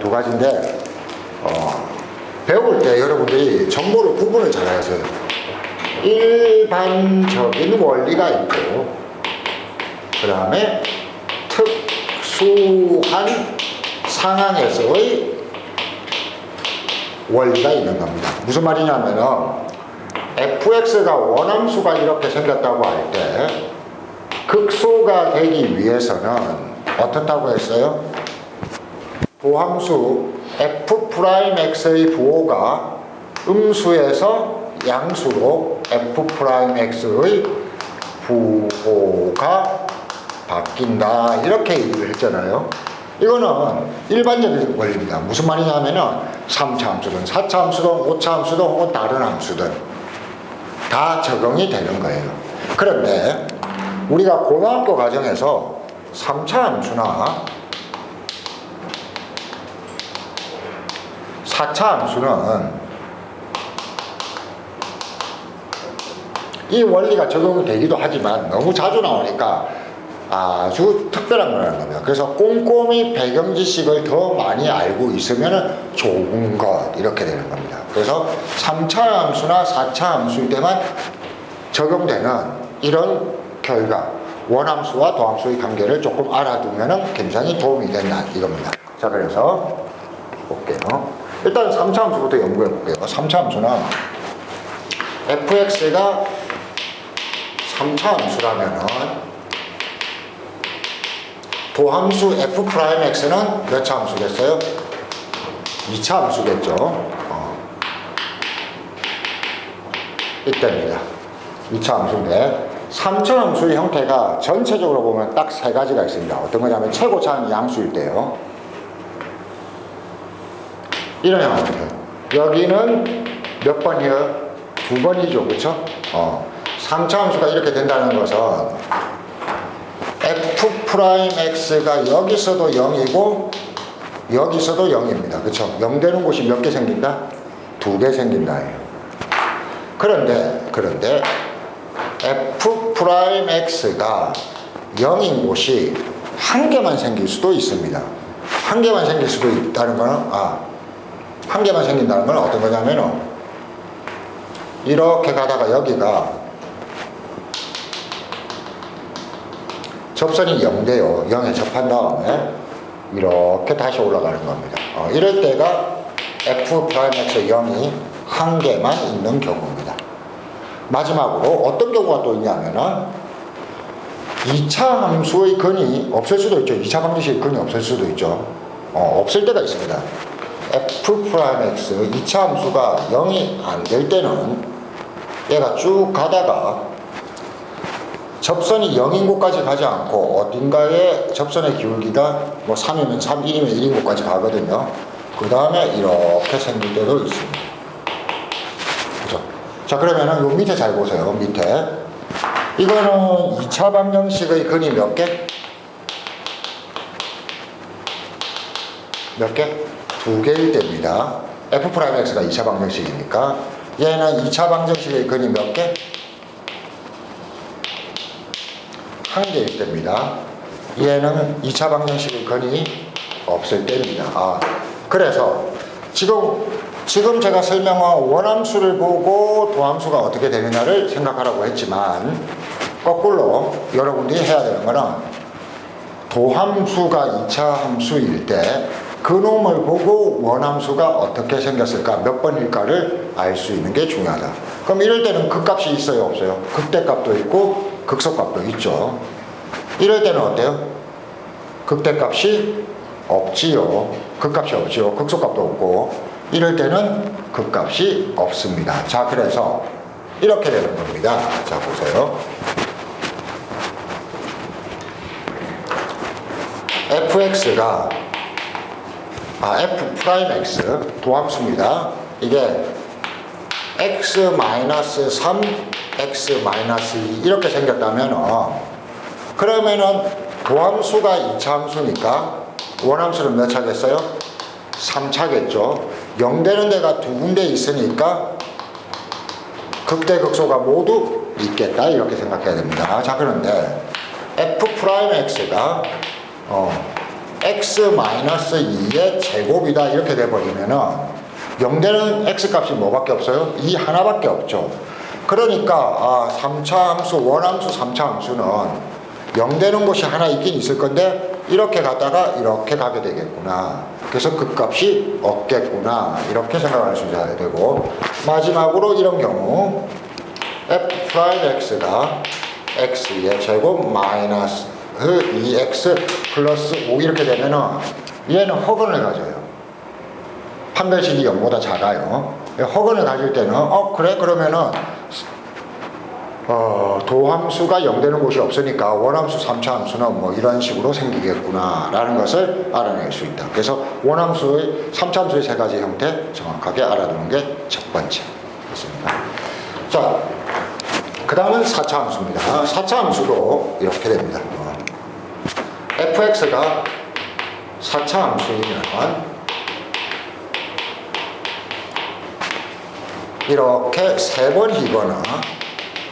두 가지인데 어, 배울 때 여러분들이 정보를 구분을 잘 돼요. 일반적인 원리가 있고 그 다음에 특수한 상황에서의 원리가 있는 겁니다. 무슨 말이냐면은 fx가 원함수가 이렇게 생겼다고 할 때 극소가 되기 위해서는 어떻다고 했어요? 도함수 f'x의 부호가 음수에서 양수로 f'x의 부호가 바뀐다. 이렇게 얘기를 했잖아요. 이거는 일반적인 원리입니다. 무슨 말이냐면은 3차 함수든 4차 함수든 5차 함수든 혹은 다른 함수든 다 적용이 되는 거예요. 그런데 우리가 고등학교 과정에서 3차 함수나 4차 함수는 이 원리가 적용이 되기도 하지만 너무 자주 나오니까 아주 특별한 거라는 겁니다. 그래서 꼼꼼히 배경 지식을 더 많이 알고 있으면 좋은 것 이렇게 되는 겁니다. 그래서 3차 함수나 4차 함수일 때만 적용되는 이런 결과 원함수와 도함수의 관계를 조금 알아두면 굉장히 도움이 된다 이겁니다. 자 그래서 볼게요. 일단 3차 함수부터 연구해 볼게요. 3차 함수는 fx가 3차 함수라면은 도함수 f'x는 몇 차 함수겠어요? 2차 함수겠죠. 어. 이때입니다. 2차 함수인데 3차 함수의 형태가 전체적으로 보면 딱 세 가지가 있습니다. 어떤 거냐면 최고차는 양수일 때요. 이런 형태. 여기는 몇 번이에요? 두 번이죠. 그쵸? 어. 3차 함수가 이렇게 된다는 것은 f'x가 여기서도 0이고 여기서도 0입니다. 그쵸? 0 되는 곳이 몇 개 생긴다? 두 개 생긴다예요. 그런데 그런데 f'x가 0인 곳이 한 개만 생길 수도 있습니다. 한 개만 생길 수도 있다는 거는 아, 한 개만 생긴다는 건 어떤 거냐면은 이렇게 가다가 여기가 접선이 0대요. 0에 접한 다음에 이렇게 다시 올라가는 겁니다. 어, 이럴 때가 f'x 0이 한 개만 있는 경우입니다. 마지막으로 어떤 경우가 또 있냐면은 2차 함수의 근이 없을 수도 있죠. 2차 방정식의 근이 없을 수도 있죠. 어, 없을 때가 있습니다. F'x 2차 함수가 0이 안 될 때는 얘가 쭉 가다가 접선이 0인 곳까지 가지 않고 어딘가에 접선의 기울기가 뭐 3이면 3, 1이면 1인 곳까지 가거든요. 그 다음에 이렇게 생길 때도 있습니다. 그죠? 자, 그러면은 요 밑에 잘 보세요. 밑에. 이거는 2차 방정식의 근이 몇 개? 몇 개? 두 개일 때입니다. f'x가 2차 방정식이니까 얘는 2차 방정식의 근이 몇 개? 한 개일 때입니다. 얘는 2차 방정식의 근이 없을 때입니다. 아, 그래서 지금 지금 제가 설명한 원함수를 보고 도함수가 어떻게 되느냐를 생각하라고 했지만 거꾸로 여러분들이 해야 되는 거는 도함수가 2차 함수일 때 그 놈을 보고 원함수가 어떻게 생겼을까 몇 번일까를 알 수 있는 게 중요하다. 그럼 이럴 때는 극값이 있어요 없어요? 극대값도 있고 극소값도 있죠. 이럴 때는 어때요? 극대값이 없지요. 극값이 없지요. 극소값도 없고 이럴 때는 극값이 없습니다. 자 그래서 이렇게 되는 겁니다. 자 보세요. fx가 아 f 프라임 x 도함수입니다. 이게 x 마이너스 3, x 마이너스 2 이렇게 생겼다면 어, 그러면은 도함수가 2차 함수니까 원함수는 몇 차겠어요? 3차겠죠. 0 되는 데가 두 군데 있으니까 극대 극소가 모두 있겠다 이렇게 생각해야 됩니다. 자 그런데 f 프라임 x가 어, x 마이너스 2의 제곱이다 이렇게 돼버리면은 0되는 x 값이 뭐밖에 없어요? 2 하나밖에 없죠. 그러니까 아, 3차 함수, 원함수 3차 함수는 0되는 곳이 하나 있긴 있을 건데 이렇게 가다가 이렇게 가게 되겠구나. 그래서 그 값이 없겠구나. 이렇게 생각할 수 있어야 되고 마지막으로 이런 경우 f 프라임 x가 x의 제곱 마이너스 2x 플러스 5 이렇게 되면은 얘는 허근을 가져요. 판별식이 0보다 작아요. 허근을 가질 때는 어 그래 그러면은 어, 도함수가 0되는 곳이 없으니까 원함수 3차 함수는 뭐 이런 식으로 생기겠구나 라는 것을 알아낼 수 있다. 그래서 원함수의 3차 함수의 세 가지 형태 정확하게 알아두는 게 첫 번째. 됐습니다. 자, 그 다음은 4차 함수입니다. 4차 함수도 이렇게 됩니다. 어. fx가 4차 함수이면 이렇게 세 번이거나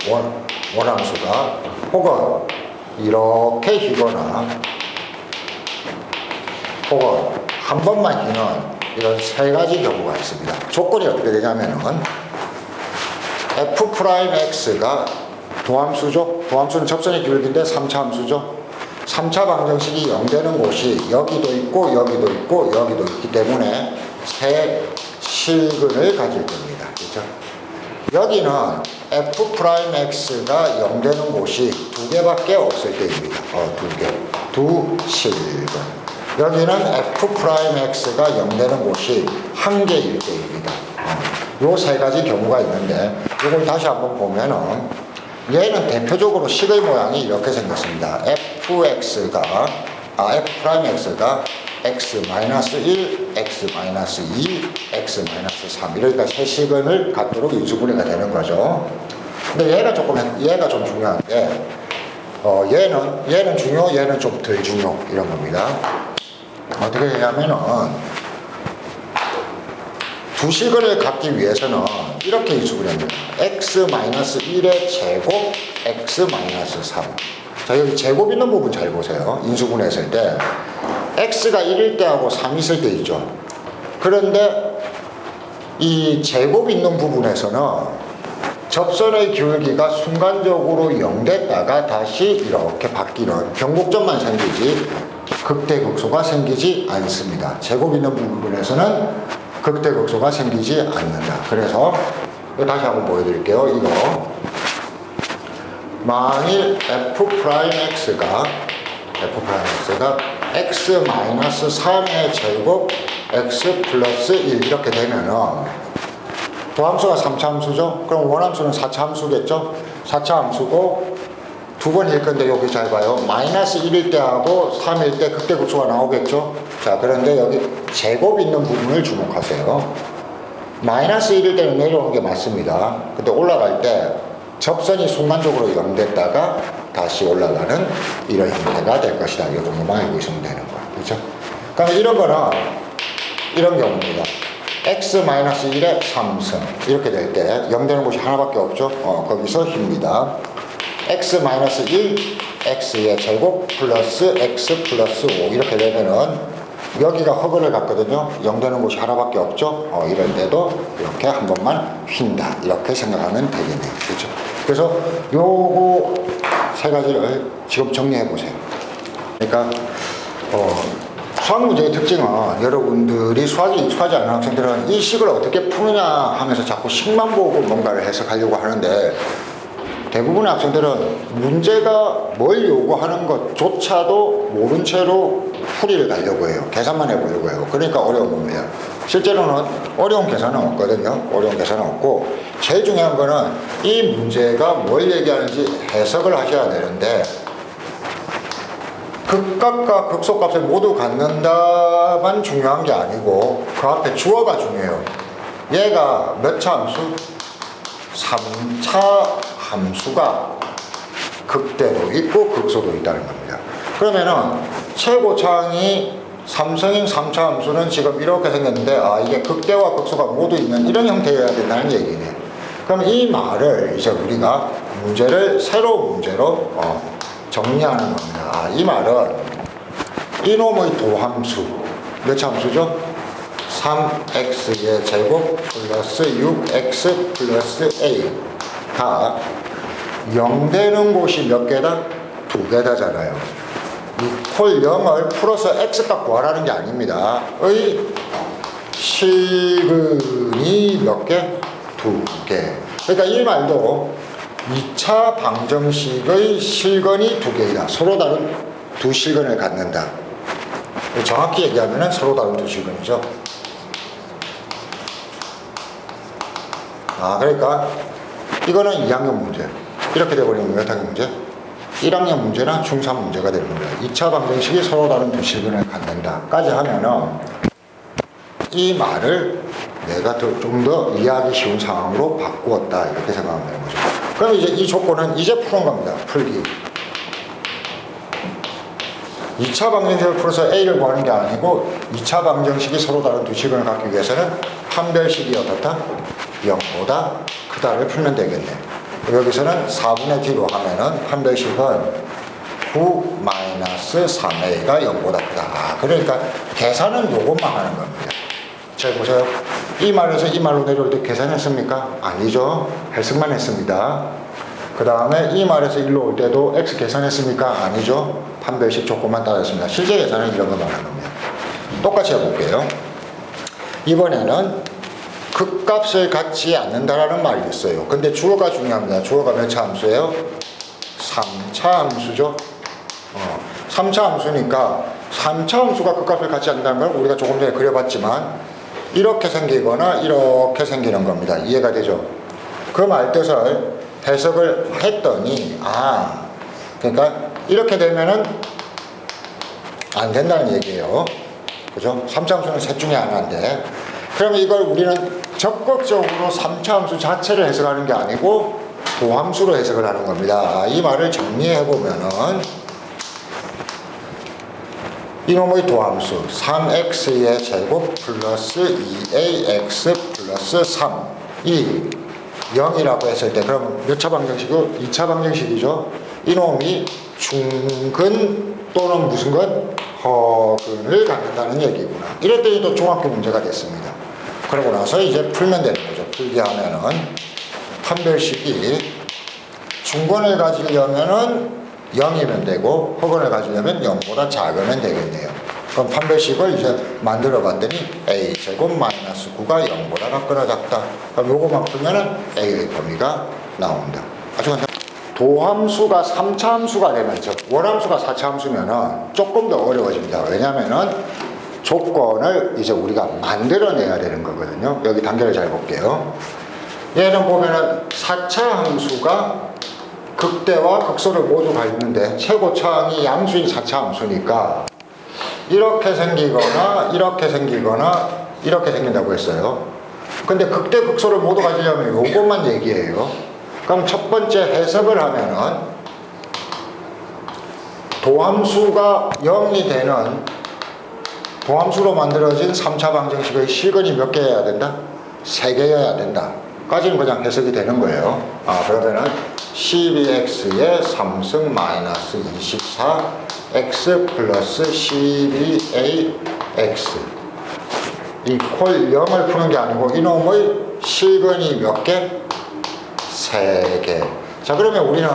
원, 원함수가 혹은 이렇게 휘거나 혹은 한 번만 휘는 이런 세 가지 경우가 있습니다. 조건이 어떻게 되냐면은 f 프라임 x가 도함수죠. 도함수는 접선의 기울기인데 3차 함수죠. 3차 방정식이 0되는 곳이 여기도 있고 여기도 있고 여기도 있기 때문에 세 실근을 가질 겁니다. 그렇죠? 여기는 f 프라임 x가 0되는 곳이 두 개밖에 없을 때입니다. 어, 두 개. 두 실근. 여기는 f 프라임 x가 0되는 곳이 한 개일 때입니다. 요 세 가지 경우가 있는데 이걸 다시 한번 보면은 얘는 대표적으로 식의 모양이 이렇게 생겼습니다. fx가 아 f 프라임 x가 x 마이너스 1, x 마이너스 2, x 마이너스 3 이러니까 세 식을 갖도록 인수분해가 되는 거죠. 근데 얘가 조금 얘가 좀 중요한데 어 얘는 얘는 중요, 얘는 좀 덜 중요 이런 겁니다. 어떻게 되냐면은 두 식을 갖기 위해서는 이렇게 인수분해합니다. x-1의 제곱, x-3. 자, 여기 제곱 있는 부분 잘 보세요. 인수분해했을 때. x가 1일 때하고 3 있을 때 있죠. 그런데 이 제곱 있는 부분에서는 접선의 기울기가 순간적으로 0 됐다가 다시 이렇게 바뀌는 변곡점만 생기지 극대극소가 생기지 않습니다. 제곱 있는 부분에서는 극대극소가 생기지 않는다. 그래서 다시 한번 보여드릴게요. 이거 만일 f 프라임 x가 f 프라임 x가 x 마이너스 3의 제곱 x 플러스 1 이렇게 되면은 도함수가 3차 함수죠? 그럼 원함수는 4차 함수겠죠? 4차 함수고 두 번 일 건데 여기 잘 봐요. 마이너스 1일 때하고 3일 때 극대극소가 나오겠죠? 자, 그런데 여기 제곱 있는 부분을 주목하세요. 마이너스 1일 때는 내려오는 게 맞습니다. 근데 올라갈 때 접선이 순간적으로 0 됐다가 다시 올라가는 이런 형태가 될 것이다. 이 정도만 알고 있으면 되는 거야. 그렇죠? 그러면 이런 거는 이런 경우입니다. x-1의 3승 이렇게 될때0 되는 곳이 하나밖에 없죠. 어, 거기서 힘니다. X-1 x의 제곱 플러스 x 플러스 5 이렇게 되면은 여기가 허그를 갖거든요. 0 되는 곳이 하나밖에 없죠. 어, 이럴 때도 이렇게 한 번만 휜다. 이렇게 생각하면 되겠네요. 그렇죠? 그래서 요거 세 가지를 지금 정리해 보세요. 그러니까 어, 수학 문제의 특징은 여러분들이 수학이 익숙하지 않은 학생들은 이 식을 어떻게 푸느냐 하면서 자꾸 식만 보고 뭔가를 해석하려고 하는데 대부분의 학생들은 문제가 뭘 요구하는 것조차도 모른 채로 풀이를 가려고 해요. 계산만 해보려고 해요. 그러니까 어려운 겁니다. 실제로는 어려운 계산은 없거든요. 어려운 계산은 없고 제일 중요한 거는 이 문제가 뭘 얘기하는지 해석을 하셔야 되는데 극값과 극소값을 모두 갖는다만 중요한 게 아니고 그 앞에 주어가 중요해요. 얘가 몇 차 함수? 3차 함수가 극대도 있고 극소도 있다는 겁니다. 그러면은 최고차항이 삼성인 3차 함수는 지금 이렇게 생겼는데 아 이게 극대와 극소가 모두 있는 이런 형태여야 된다는 얘기네. 그럼 이 말을 이제 우리가 문제를 새로운 문제로 어, 정리하는 겁니다. 아, 이 말은 이놈의 도함수 몇차 함수죠? 3x의 제곱 플러스 6x 플러스 a가 0 되는 곳이 몇 개다? 두 개다잖아요. 이 콜 0을 풀어서 x값 구하라는 게 아닙니다. 의 실근이 몇 개? 두 개. 그러니까 이 말도 2차 방정식의 실근이 두 개이다. 서로 다른 두 실근을 갖는다. 정확히 얘기하면 서로 다른 두 실근이죠. 아, 그러니까 이거는 2학년 문제. 이렇게 돼버리면 몇 학년 문제? 1학년 문제나 중3 문제가 되는 겁니다. 2차 방정식이 서로 다른 두 실근을 갖는다까지 하면은 이 말을 내가 좀 더 이해하기 쉬운 상황으로 바꾸었다 이렇게 생각하면 되는 거죠. 그럼 이제 이 조건은 이제 푸는 겁니다. 풀기. 2차 방정식을 풀어서 A를 구하는 게 아니고 2차 방정식이 서로 다른 두 식을 갖기 위해서는 판별식이 어떻다? 0보다 크다를 풀면 되겠네. 여기서는 4분의 T로 하면은 판별식은 9 마이너스 3A가 0보다 크다. 아, 그러니까 계산은 요것만 하는 겁니다. 잘 보세요. 이 말에서 이 말로 내려올 때 계산했습니까? 아니죠. 해석만 했습니다. 그 다음에 이 말에서 일로 올 때도 x 계산했습니까? 아니죠. 판별식 조건만 따졌습니다. 실제 계산은 이런 거 말하는 겁니다. 똑같이 해볼게요. 이번에는 극값을 갖지 않는다라는 말이 있어요. 근데 주어가 중요합니다. 주어가 몇 차 함수예요? 3차 함수죠. 어, 3차 함수니까 3차 함수가 극값을 갖지 않는다는 걸 우리가 조금 전에 그려봤지만 이렇게 생기거나 이렇게 생기는 겁니다. 이해가 되죠? 그 말 뜻을 해석을 했더니 아 그러니까 이렇게 되면은 안 된다는 얘기예요. 그죠? 3차 함수는 셋 중에 하나인데 그러면 이걸 우리는 적극적으로 3차 함수 자체를 해석하는 게 아니고 도함수로 해석을 하는 겁니다. 이 말을 정리해 보면은 이놈의 도함수 3x의 제곱 플러스 2ax 플러스 3이 0이라고 했을 때 그럼 몇 차 방정식이고 2차 방정식이죠. 이놈이 중근 또는 무슨 근 허근을 갖는다는 얘기구나. 이랬더니 또 중학교 문제가 됐습니다. 그러고 나서 이제 풀면 되는 거죠. 풀게 하면은 판별식이 중근을 가지려면은 0이면 되고 허근을 가지려면 0보다 작으면 되겠네요. 그럼 판별식을 이제 만들어 봤더니 a 제곱 마이너스 9가 0보다 작거나 작다. 그럼 요거만 풀면은 a의 범위가 나온다. 아주 간단. 도함수가 3차 함수가 되면 즉 원함수가 4차 함수면은 조금 더 어려워집니다. 왜냐면은 조건을 이제 우리가 만들어내야 되는 거거든요. 여기 단계를 잘 볼게요. 얘는 보면은 4차 함수가 극대와 극소를 모두 갖는데 최고차항이 양수인 4차 함수니까 이렇게 생기거나 이렇게 생기거나 이렇게 생긴다고 했어요. 근데 극대 극소를 모두 가지려면 요것만 얘기해요. 그럼 첫 번째 해석을 하면은 도함수가 0이 되는 도함수로 만들어진 3차 방정식의 실근이 몇 개여야 된다? 3개여야 된다. 까지는 그냥 해석이 되는 거예요. 아, 그러면은 12x의 3승 마이너스 24 x 플러스 12ax 이퀄 0을 푸는 게 아니고 이놈의 실근이 몇 개? 세 개. 자 그러면 우리는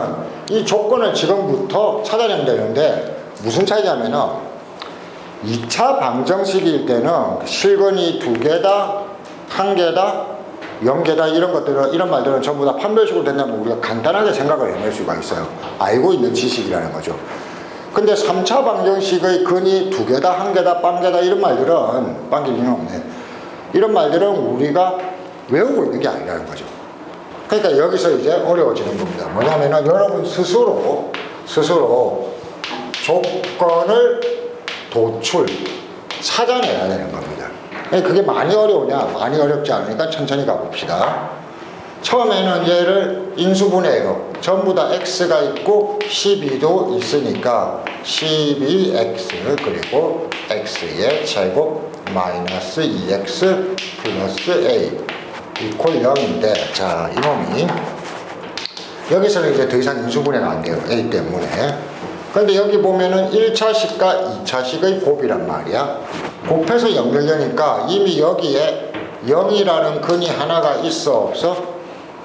이 조건을 지금부터 찾아내면 되는데 무슨 차이냐면은 2차 방정식일 때는 실근이 두 개다, 한 개다, 0개다 이런 것들은 이런 말들은 전부 다 판별식으로 된다면 우리가 간단하게 생각을 해낼 수가 있어요. 알고 있는 지식이라는 거죠. 근데 3차 방정식의 근이 두 개다, 한 개다, 빵개다 이런 말들은 빵길 리는 없네. 이런 말들은 우리가 외우고 있는 게 아니라는 거죠. 그러니까 여기서 이제 어려워지는 겁니다. 뭐냐면은 여러분 스스로 스스로 조건을 도출 찾아내야 되는 겁니다. 그게 많이 어려우냐? 많이 어렵지 않으니까 천천히 가봅시다. 처음에는 얘를 인수분해해요. 전부 다 x가 있고 12도 있으니까 12x 그리고 x의 제곱 마이너스 2x 플러스 a 이퀄 0인데 자 이놈이 여기서는 이제 더 이상 인수분해가 안 돼요. a 때문에 근데 여기 보면은 1차식과 2차식의 곱이란 말이야. 곱해서 연결되니까 이미 여기에 0이라는 근이 하나가 있어 없어?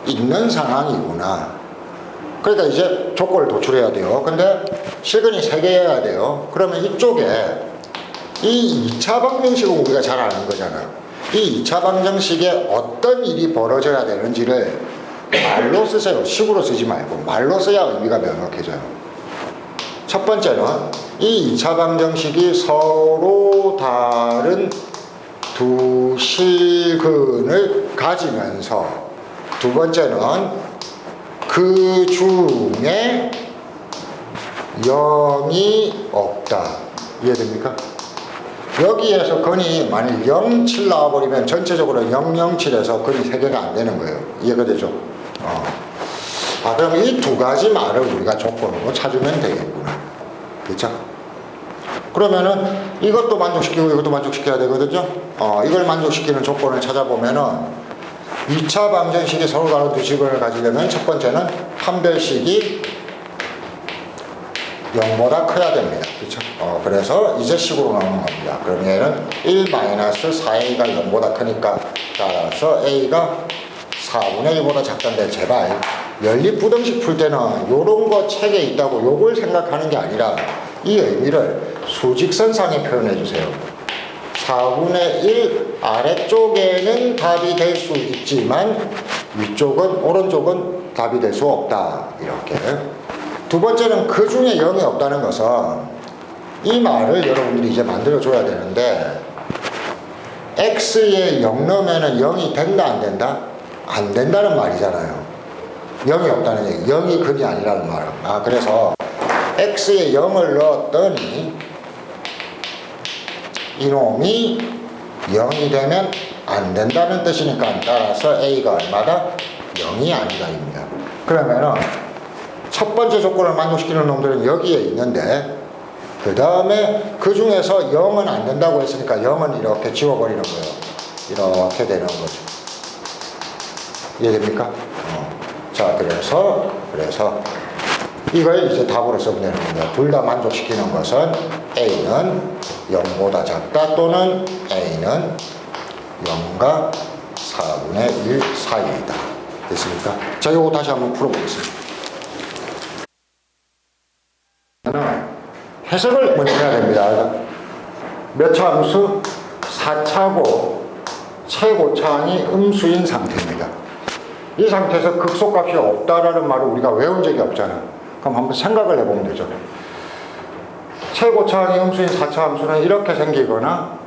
있는 상황이구나. 그러니까 이제 조건을 도출해야 돼요. 근데 실근이 3개여야 돼요. 그러면 이쪽에 이 2차 방정식은 우리가 잘 아는 거잖아요. 이 2차 방정식에 어떤 일이 벌어져야 되는지를 말로 쓰세요. 식으로 쓰지 말고 말로 써야 의미가 명확해져요. 첫 번째는 이 2차 방정식이 서로 다른 두 실근을 가지면서 두 번째는 그 중에 0이 없다. 이해됩니까? 여기에서 근이 만일 07 나와버리면 전체적으로 007에서 근이 3개가 안 되는 거예요. 이해가 되죠? 어. 아, 그럼 이 두 가지 말을 우리가 조건으로 찾으면 되겠구나. 그렇죠? 그러면은 이것도 만족시키고 이것도 만족시켜야 되거든요. 어, 이걸 만족시키는 조건을 찾아보면은 2차 방정식이 서로 다른 두 식을 가지려면 첫 번째는 판별식이 0보다 커야 됩니다. 그렇죠? 어, 그래서 이제 식으로 나오는 겁니다. 그럼 얘는 1-4a가 0보다 크니까 따라서 a가 4분의 1보다 작다는데 제발 연립부등식 풀 때는 요런 거 책에 있다고 요걸 생각하는 게 아니라 이 의미를 수직선상에 표현해 주세요. 4분의 1 아래쪽에는 답이 될 수 있지만 위쪽은 오른쪽은 답이 될 수 없다. 이렇게. 두 번째는 그 중에 0이 없다는 것은 이 말을 여러분들이 이제 만들어 줘야 되는데 x에 0 넣으면 0이 된다 안 된다? 안 된다는 말이잖아요. 0이 없다는 얘기. 0이 근이 아니라는 말. 아 그래서 x에 0을 넣었더니 이놈이 0이 되면 안 된다는 뜻이니까 따라서 a가 얼마다? 0이 아니다입니다. 그러면은 첫 번째 조건을 만족시키는 놈들은 여기에 있는데 그 다음에 그 중에서 0은 안 된다고 했으니까 0은 이렇게 지워버리는 거예요. 이렇게 되는 거죠. 이해됩니까? 어. 자, 그래서, 그래서 이걸 이제 답으로 되는 겁니다. 둘 다 만족시키는 것은 A는 0보다 작다 또는 A는 0과 4분의 1 사이이다. 됐습니까? 자, 이거 다시 한번 풀어보겠습니다. 해석을 먼저 해야 됩니다. 몇차 함수? 4차고 최고차항이 음수인 상태입니다. 이 상태에서 극소값이 없다라는 말을 우리가 외운 적이 없잖아. 그럼 한번 생각을 해보면 되죠. 최고차항이 음수인 4차 함수는 이렇게 생기거나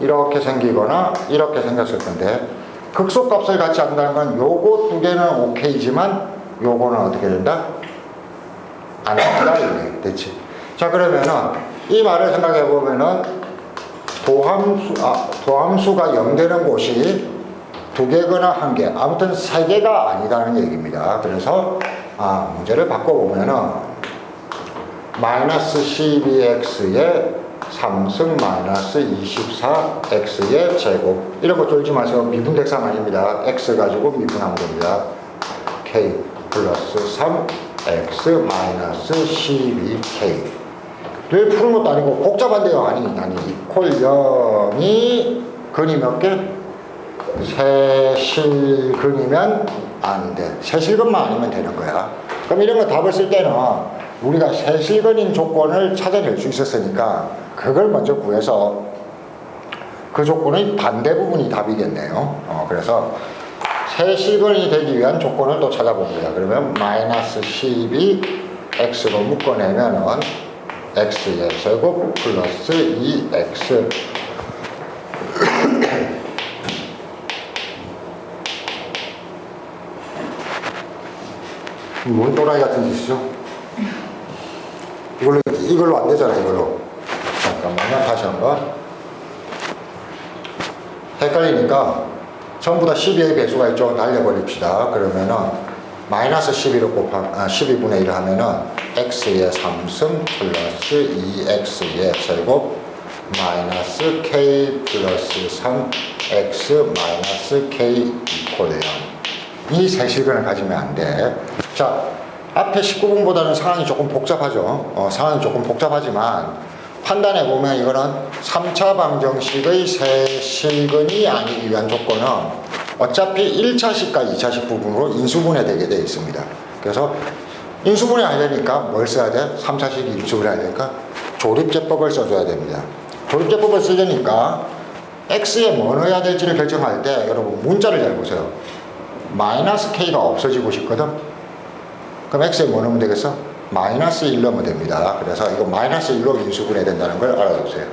이렇게 생기거나 이렇게 생겼을 건데 극소값을 갖지 않는다는 건 요거 두 개는 오케이지만 요거는 어떻게 된다? 안 된다 이게 됐지. 자 그러면은 이 말을 생각해 보면은 도함수 아 도함수가 0 되는 곳이 두 개거나 한 개, 아무튼 세 개가 아니다는 얘기입니다. 그래서 아 문제를 바꿔 보면은 마이너스 12x의 3승 마이너스 24x의 제곱 이런 거 쫄지 마세요. 미분백산 아닙니다. x 가지고 미분하면 됩니다. k 플러스 3x 마이너스 12k 를 푸는 것도 아니고 복잡한데요. 아니 아니 이퀄 0이 근이 몇 개? 세실근이면 안 돼. 세실근만 아니면 되는 거야. 그럼 이런 거 답을 쓸 때는 우리가 세실근인 조건을 찾아낼 수 있었으니까 그걸 먼저 구해서 그 조건의 반대 부분이 답이겠네요. 어, 그래서 세실근이 되기 위한 조건을 또 찾아봅니다. 그러면 마이너스 12 x로 묶어내면은 x의 제곱 플러스 2x 뭔 또라이 같은 짓이죠? 이걸로, 이걸로 안 되잖아, 이걸로. 잠깐만요, 다시 한 번. 헷갈리니까 전부 다 12의 배수가 있죠. 날려버립시다. 그러면은 마이너스 12로 곱하, 아, 12분의 1 하면은 x의 3승 플러스 2x의 제곱 마이너스 k 플러스 3x 마이너스 k 이퀄 0. 이 세실근을 가지면 안 돼. 자, 앞에 19번보다는 상황이 조금 복잡하죠. 어, 상황이 조금 복잡하지만 판단해 보면 이거는 3차 방정식의 세실근이 아니기 위한 조건은 어차피 1차식과 2차식 부분으로 인수분해 되게 되어 있습니다. 그래서 인수분해 하려니까 뭘 써야 돼? 3차식이 인수분해 하려니까 조립제법을 써줘야 됩니다. 조립제법을 쓰려니까 x에 뭐 넣어야 될지를 결정할 때 여러분 문자를 잘 보세요. 마이너스 k가 없어지고 싶거든. 그럼 x에 뭐 넣으면 되겠어? 마이너스 1 넣으면 됩니다. 그래서 이거 마이너스 1로 인수분해 된다는 걸 알아두세요.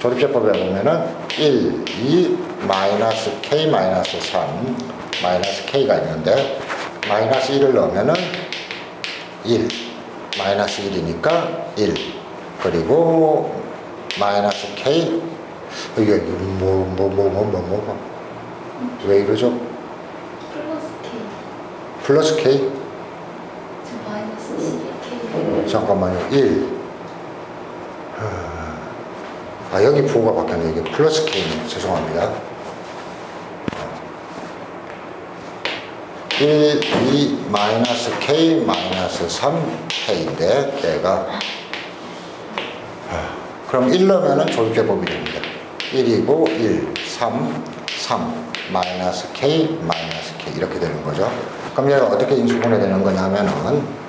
조립제법에 보면은 1, 2, 마이너스 k, 마이너스 3, 마이너스 k가 있는데 마이너스 1을 넣으면은 1, 마이너스 1이니까 1, 그리고 마이너스 k, 이게 뭐, 뭐, 뭐, 뭐, 뭐, 뭐, 뭐. 왜 이러죠? 플러스 K 12K 잠깐만요. 1. 아, 여기 부호가 바뀌었네. 이게 플러스 K네. 죄송합니다. 1, 2, 마이너스 K, 마이너스 3K인데, 얘가. 아, 그럼 1 넣으면 조립제법이 됩니다. 1이고, 1, 3, 3, 마이너스 K, 마이너스 K. 이렇게 되는 거죠. 그럼 얘가 어떻게 인수분해 되는 거냐면은,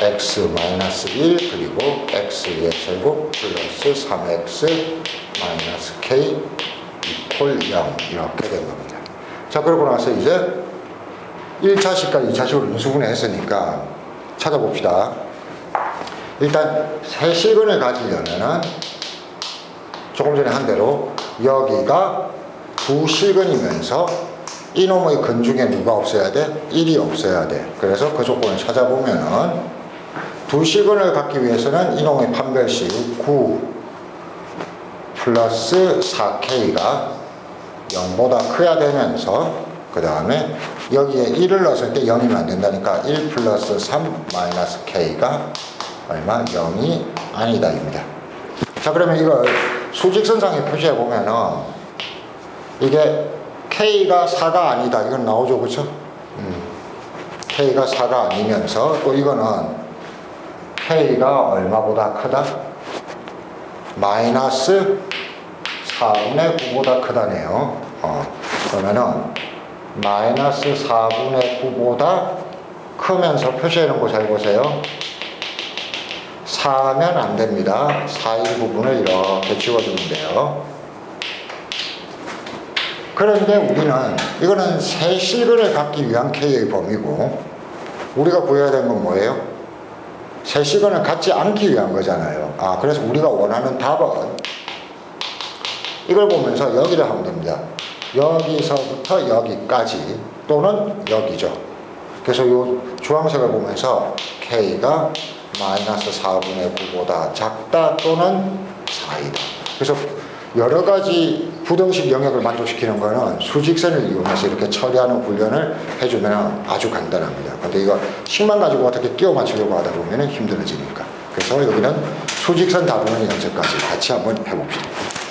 x 마이너스 1 그리고 x의 제곱 플러스 3x 마이너스 k 이퀄 0 이렇게 된 겁니다. 자 그러고 나서 이제 1차식과 2차식으로 인수분해 했으니까 찾아봅시다. 일단 세 식은을 가지려면은 조금 전에 한 대로 여기가 두 실근이면서 이놈의 근 중에 누가 없어야 돼? 1이 없어야 돼. 그래서 그 조건을 찾아보면은 두 실근을 갖기 위해서는 이놈의 판별식 9 플러스 4K가 0보다 커야 되면서 그 다음에 여기에 1을 넣었을 때 0이면 안 된다니까 1 플러스 3 마이너스 K가 얼마? 0이 아니다 입니다. 자 그러면 이걸 수직선상에 표시해 보면은 이게 K가 4가 아니다 이건 나오죠 그쵸? 음. K가 4가 아니면서 또 이거는 K가 얼마보다 크다? 마이너스 4분의 9보다 크다네요. 어, 그러면은 마이너스 4분의 9보다 크면서 놓은 거잘 보세요. 4면 안 됩니다. 4인 부분을 이렇게 지워주면 돼요. 그런데 우리는 이거는 세 실근을 갖기 위한 K의 범위고 우리가 구해야 되는 건 뭐예요? 세 시간을 갖지 않기 위한 거잖아요. 아, 그래서 우리가 원하는 답은 이걸 보면서 여기를 하면 됩니다. 여기서부터 여기까지 또는 여기죠. 그래서 이 주황색을 보면서 K가 마이너스 4분의 9보다 작다 또는 4이다. 그래서 여러 가지 부등식 영역을 만족시키는 거는 수직선을 이용해서 이렇게 처리하는 훈련을 해주면 아주 간단합니다. 근데 이거 식만 가지고 어떻게 끼워 맞추려고 하다 보면 힘들어지니까. 그래서 여기는 수직선 다루는 연습까지 같이 한번 해봅시다.